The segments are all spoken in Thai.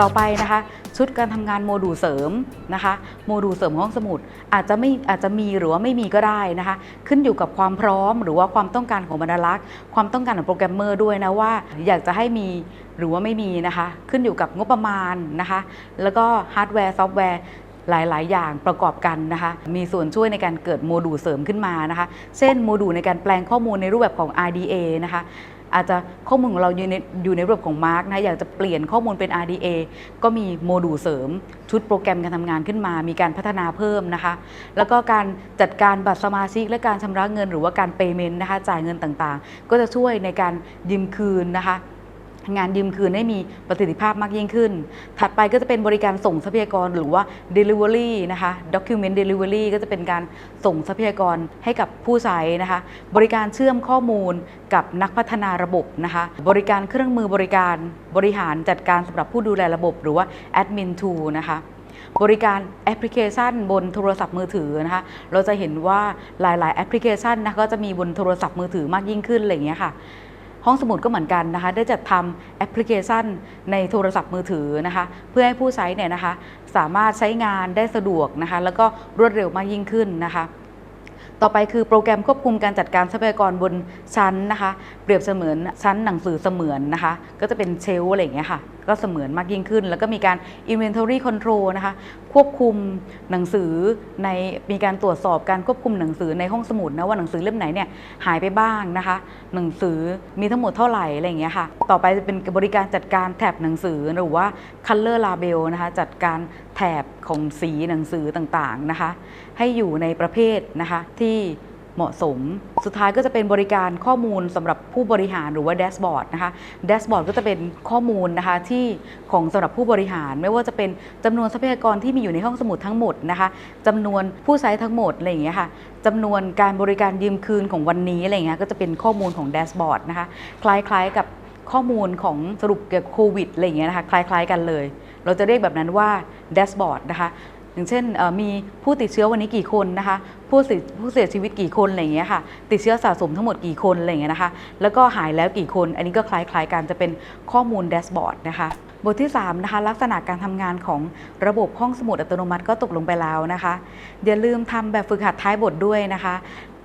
ต่อไปนะคะ ชุดการทำงานโมดูลเสริมนะคะโมดูลเสริมห้องสมุดอาจจะไม่อาจจะมีหรือว่าไม่มีก็ได้นะคะ ขึ้นอยู่กับความพร้อมหรือว่าความต้องการของบรรลักษ์ความต้องการของโปรแกรมเมอร์ด้วยนะว่า อยากจะให้มีหรือว่าไม่มีนะคะ ขึ้นอยู่กับงบประมาณนะคะ แล้วก็ฮาร์ดแวร์ซอฟต์แวร์หลาย ๆ อย่างประกอบกันนะคะ มีส่วนช่วยในการเกิดโมดูลเสริมขึ้นมานะคะ เช่นโมดูลในการแปลงข้อมูลในรูปแบบของ RDA นะคะ อาจจะข้อมูลของเราอยู่ในอยู่ในรูปแบบของมาร์กนะอยากจะเปลี่ยนข้อมูลเป็น RDA ก็มีโมดูลเสริม ชุดโปรแกรมการทำงานขึ้นมา มีการพัฒนาเพิ่มนะคะ แล้วก็การจัดการบัตรสมาชิก และการชำระเงินหรือว่าการเปย์เมนต์นะคะจ่ายเงินต่างๆ ก็จะช่วยในการยืมคืนนะคะ งานยืมคืนให้มีประสิทธิภาพมากยิ่งขึ้น ถัดไปก็จะเป็นบริการส่งทรัพยากรหรือว่า delivery นะคะ document delivery ก็จะเป็นการส่งทรัพยากรให้กับผู้ใช้นะคะ บริการเชื่อมข้อมูลกับนักพัฒนาระบบนะคะ บริการเครื่องมือบริการบริหารจัดการสำหรับผู้ดูแลระบบ หรือว่า admin tool นะคะบริการแอปพลิเคชันบนโทรศัพท์มือถือนะคะ เราจะเห็นว่าหลาย ๆ แอปพลิเคชันนะคะก็จะมีบนโทรศัพท์มือถือมากยิ่งขึ้นอะไรอย่างเงี้ยค่ะ ห้องสมุดก็เหมือนกันนะคะ ได้จัดทำแอปพลิเคชันในโทรศัพท์มือถือนะคะ เพื่อให้ผู้ใช้เนี่ยนะคะ สามารถใช้งานได้สะดวกนะคะ แล้วก็รวดเร็วมากยิ่งขึ้นนะคะ ต่อไปคือโปรแกรมควบคุมการจัดการทรัพยากรบนชั้นนะคะ เปรียบเสมือนชั้นหนังสือเสมือนนะคะ ก็จะเป็นเชลอะไรอย่างเงี้ยค่ะ ก็เสมือนมากยิ่งขึ้น แล้วก็มีการ inventory control นะคะ ควบคุมหนังสือในมีการตรวจสอบการควบคุมหนังสือในห้องสมุดนะว่าหนังสือเล่มไหนเนี่ยหายไปบ้างนะคะ หนังสือมีทั้งหมดเท่าไหร่อะไรอย่างเงี้ยค่ะ ต่อไปจะเป็นบริการจัดการแถบหนังสือหรือว่า color label นะคะจัดการ แถบของสีหนังสือต่างๆนะคะ ให้อยู่ในประเภทนะคะที่เหมาะสม สุดท้ายก็จะเป็นบริการข้อมูลสำหรับผู้บริหารหรือว่าแดชบอร์ดนะคะแดชบอร์ดก็จะเป็นข้อมูลนะคะที่ของสำหรับผู้บริหาร ไม่ว่าจะเป็นจำนวนทรัพยากรที่มีอยู่ในห้องสมุดทั้งหมดนะคะจำนวนผู้ใช้ทั้งหมดอะไรอย่างเงี้ยค่ะจำนวนการบริการยืมคืนของวันนี้อะไรอย่างเงี้ยก็จะเป็นข้อมูลของแดชบอร์ดนะคะคล้ายๆกับ ข้อมูลของสรุปเกี่ยวกับโควิดอะไรอย่างเงี้ยนะคะคล้ายๆกันเลย เราจะเรียกแบบนั้นว่าแดชบอร์ดนะคะอย่างเช่นมีผู้ติดเชื้อวันนี้กี่คนนะคะผู้เสียผู้เสียชีวิตกี่คนอะไรอย่างเงี้ยค่ะติดเชื้อสะสมทั้งหมดกี่คนอะไรอย่างเงี้ยนะคะแล้วก็หายแล้วกี่คน อันนี้ก็คล้ายๆกันจะเป็นข้อมูลแดชบอร์ดนะคะบทที่ 3 นะคะ ลักษณะการทำงานของระบบห้องสมุดอัตโนมัติก็ตกลงไปแล้วนะคะ อย่าลืมทำแบบฝึกหัดท้ายบทด้วยนะคะ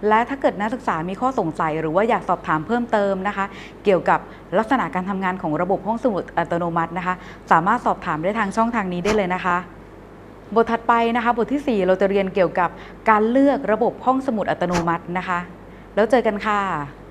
และถ้าเกิดนักศึกษามีข้อสงสัย หรือว่าอยากสอบถามเพิ่มเติมนะคะ เกี่ยวกับลักษณะการทำงานของระบบห้องสมุดอัตโนมัตินะคะ สามารถสอบถามได้ทางช่องทางนี้ได้เลยนะคะบทถัดไปนะคะ บทที่ 4 เราจะเรียนเกี่ยวกับการเลือกระบบห้องสมุดอัตโนมัตินะคะ แล้วเจอกันค่ะ